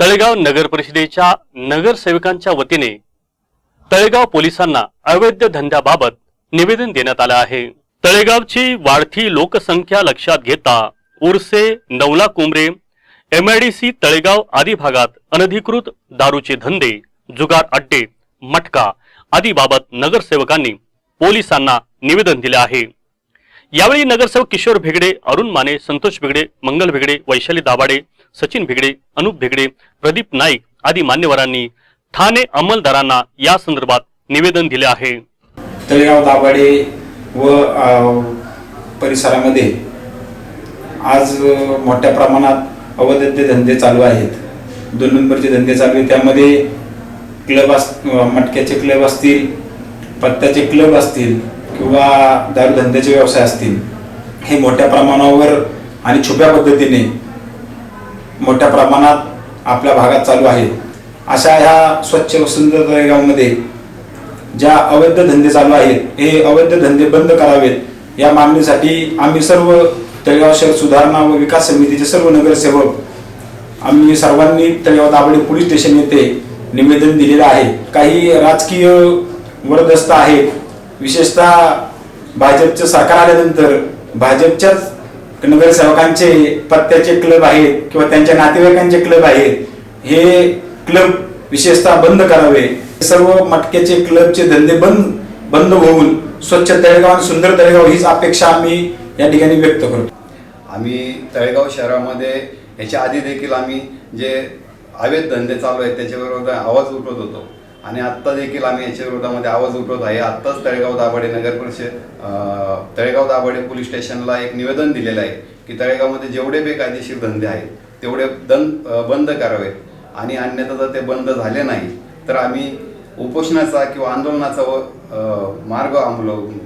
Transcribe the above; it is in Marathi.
तळेगाव नगर परिषदेच्या नगरसेवकांच्या वतीने तळेगाव पोलिसांना अवैध धंद्याबाबत निवेदन देण्यात आलं आहे. तळेगावची वाढती लोकसंख्या लक्षात घेता उर्से नवला कुंबरे एमआयडीसी तळेगाव आदी भागात अनधिकृत दारूचे धंदे जुगार अड्डे मटका आदी बाबत नगरसेवकांनी पोलिसांना निवेदन दिले आहे. यावेळी नगरसेवक किशोर भेगडे अरुण माने संतोष भेगडे मंगल भेगडे वैशाली दाभाडे सचिन भेगडे अनुप भेगडे प्रदीप नाईक आदी मान्यवरांनी ठाणे अंमलदारांना या संदर्भात निवेदन दिले आहे. तळेगाव दाभाडे व परिसरामध्ये आज मोठ्या प्रमाणात अवैध धंदे चालू आहेत. दोन नंबरचे धंदे चालू आहेत. त्यामध्ये क्लब अस मटक्याचे क्लब असतील पत्त्याचे क्लब असतील किंवा दारूधंद्याचे व्यवसाय असतील हे मोठ्या प्रमाणावर आणि छुप्या पद्धतीने मोठ्या प्रमाणात आपल्या भागात चालू आहे. अशा ह्या स्वच्छ व सुंदर तळेगावमध्ये ज्या अवैध धंदे चालू आहेत हे अवैध धंदे बंद करावेत या मागणीसाठी आम्ही सर्व तळेगाव शहर सुधारणा व विकास समितीचे सर्व नगरसेवक आम्ही सर्वांनी तळेगाव दाबडे पोलीस स्टेशन येथे निवेदन दिलेलं आहे. काही राजकीय वरदस्त आहेत. विशेषतः भाजपचं सरकार आल्यानंतर भाजपच्याच नगरसेवकांचे पत्त्याचे क्लब आहेत किंवा त्यांच्या नातेवाईकांचे क्लब आहेत हे क्लब विशेषतः बंद करावे. सर्व मटक्याचे क्लबचे धंदे बंद बंद होऊन स्वच्छ तळेगाव आणि सुंदर तळेगाव हीच अपेक्षा आम्ही या ठिकाणी व्यक्त करतो. आम्ही तळेगाव शहरामध्ये ह्याच्या आधी देखील आम्ही जे अवैध धंदे चालू आहेत त्याच्याबरोबर आवाज उठवत होतो. आणि आत्ता देखील आम्ही याच्या विरोधामध्ये आवाज उठवत आहे. आत्ताच तळेगाव दाभाडे नगर परिषद तळेगाव दाभाडे पोलीस स्टेशनला एक निवेदन दिलेलं आहे की तळेगावमध्ये जेवढे बेकायदेशीर धंदे आहेत तेवढे दन बंद करावेत. आणि अन्यथा जर ते बंद झाले नाही तर आम्ही उपोषणाचा किंवा आंदोलनाचा व मार्ग अवलंबू